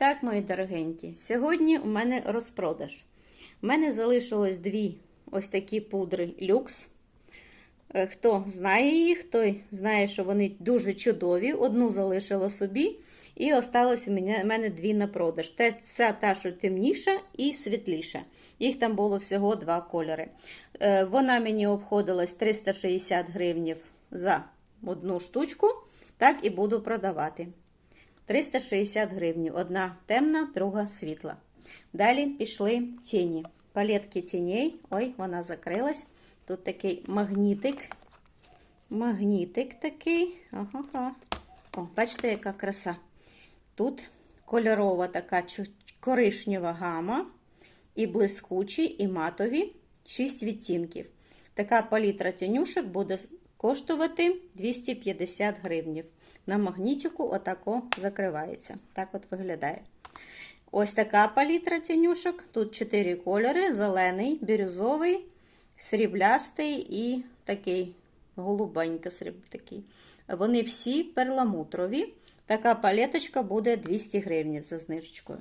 Так, мої дорогенькі, сьогодні у мене розпродаж. У мене залишилось дві ось такі пудри люкс. Е, Хто знає їх, той знає, що вони дуже чудові. Одну залишила собі, і осталось у мене, дві на продаж. Ця та, що темніша і світліша. Їх там було всього два кольори. Е, Вона мені обходилась 360 гривнів за одну штучку. Так і буду продавати. 360 гривень. Одна темна, друга світла. Далі пішли тіні. Палетки тіней. Ой, вона закрилась. Тут такий магнітик. Магнітик такий. Ага. О, бачите, яка краса. Тут кольорова така коричнева гама. І блискучі, і матові. 6 відтінків. Така палітра тінюшок буде коштувати 250 гривнів. На магнітику отако закривається. Так от виглядає. Ось така палітра тінюшок. Тут 4 кольори: зелений, бірюзовий, сріблястий і такий голубенько сріб такий. Вони всі перламутрові. Така палеточка буде 200 гривень за знижечкою.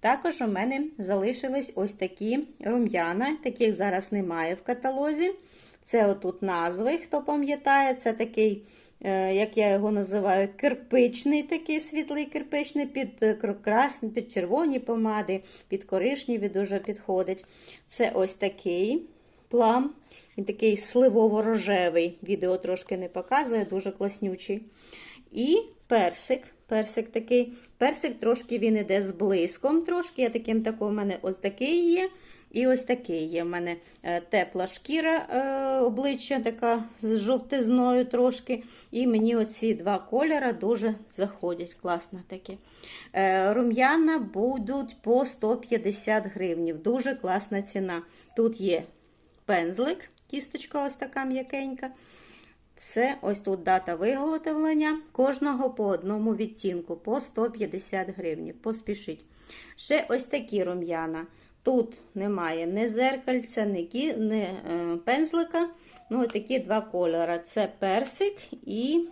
Також у мене залишились ось такі рум'яна, таких зараз немає в каталозі. Це отут назви, хто пам'ятає, це такий, е, як я його називаю, кирпичний, такий світлий кирпичний, під е, красні, під червоні помади, під коричневі дуже підходить. Це ось такий плам. Він такий сливово-рожевий. Відео трошки не показує, дуже класнючий. І персик. Персик такий. Персик трошки він іде з блиском. Трошки. Я таким тако, в мене ось такий є. І ось такий є. в мене е, тепла шкіра е, обличчя, така з жовтизною трошки. І мені оці два кольори дуже заходять. Класно такі. Е, рум'яна будуть по 150 гривнів. Дуже класна ціна. Тут є пензлик, кісточка ось така м'якенька. Все, ось тут дата виготовлення. Кожного по одному відтінку, по 150 гривень. Поспішіть. Ще ось такі рум'яна. Тут немає ні зеркальця, ні, кі- ні е, пензлика. Ну, такі два кольори. Це персик і,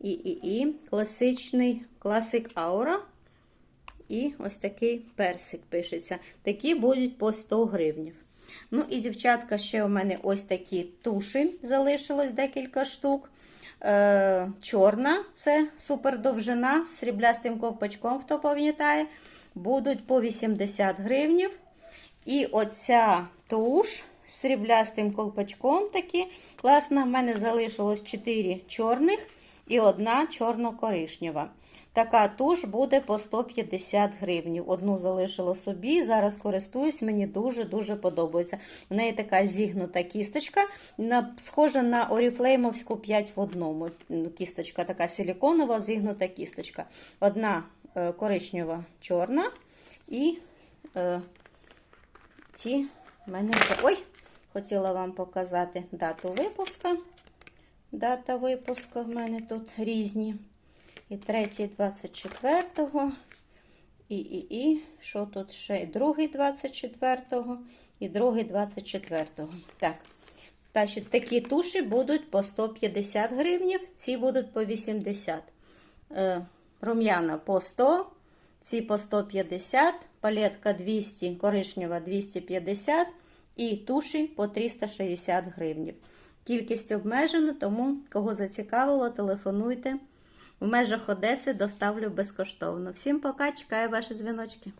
і, і, і класичний класик аура. І ось такий персик пишеться. Такі будуть по 100 гривень. Ну і, дівчатка, ще у мене ось такі туші залишилось декілька штук. Е, чорна це супер довжина з сріблястим ковпачком, хто пам'ятає. Будуть по 80 гривнів. І оця туш з сріблястим колпачком такі. Класна, в мене залишилось 4 чорних і одна чорно-коричнева. Така туш буде по 150 гривень. Одну залишила собі, зараз користуюсь, мені дуже-дуже подобається. В неї така зігнута кісточка, схожа на оріфлеймовську 5 в одному. Кісточка така силіконова, зігнута кісточка. Одна коричнева чорна і е, в мене. вже- Ой! Хотіла вам показати дату випуска. Дата випуску в мене тут різні. І третій 24-го. І, і, і, що тут ще? Другий 24-го і другий 24-го. Так. Та що такі туші будуть по 150 гривнів, ці будуть по 80. Е, рум'яна по 100, ці по 150, палетка 200, коричнева 250 і туші по 360 гривнів. Кількість обмежена, тому кого зацікавило, телефонуйте. В межах Одеси доставлю безкоштовно. Всім пока, чекаю ваші дзвіночки.